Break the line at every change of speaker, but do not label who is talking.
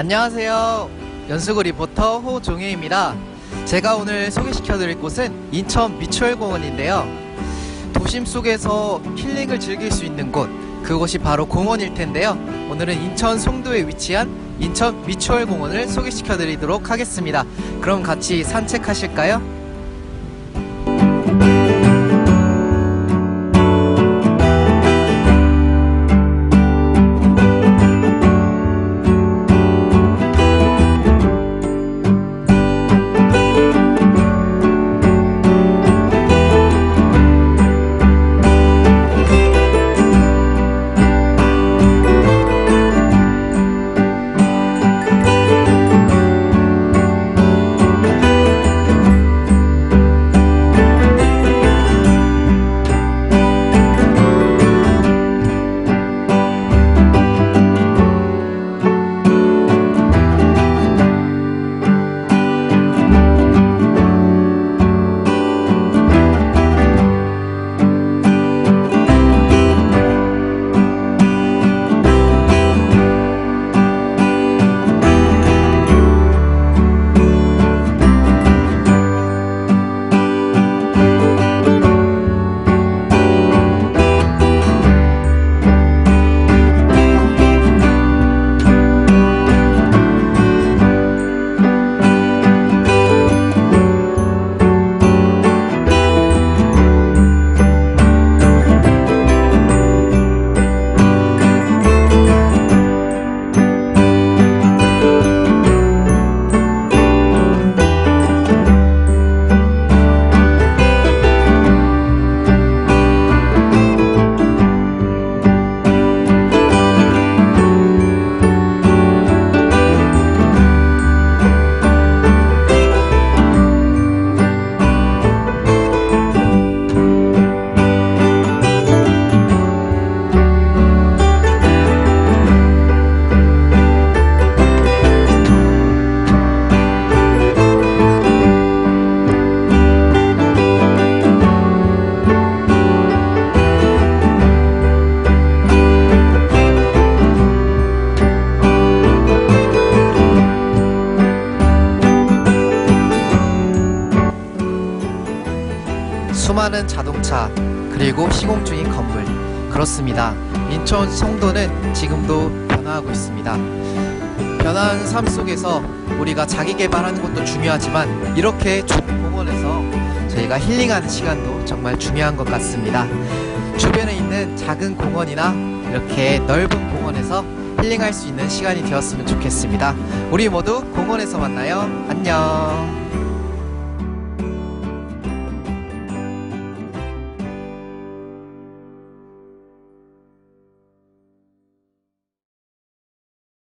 안녕하세요. 연수구 리포터 호종혜입니다. 제가 오늘 소개시켜 드릴 곳은 인천 미추홀공원인데요. 도심 속에서 힐링을 즐길 수 있는 곳, 그곳이 바로 공원일 텐데요. 오늘은 인천 송도에 위치한 인천 미추홀공원을 소개시켜 드리도록 하겠습니다. 그럼 같이 산책하실까요? 수많은 자동차 그리고 시공 중인 건물 그렇습니다. 인천 송도는 지금도 변화하고 있습니다. 변화하는 삶 속에서 우리가 자기 개발하는 것도 중요하지만 이렇게 좋은 공원에서 저희가 힐링하는 시간도 정말 중요한 것 같습니다. 주변에 있는 작은 공원이나 이렇게 넓은 공원에서 힐링할 수 있는 시간이 되었으면 좋겠습니다. 우리 모두 공원에서 만나요. 안녕.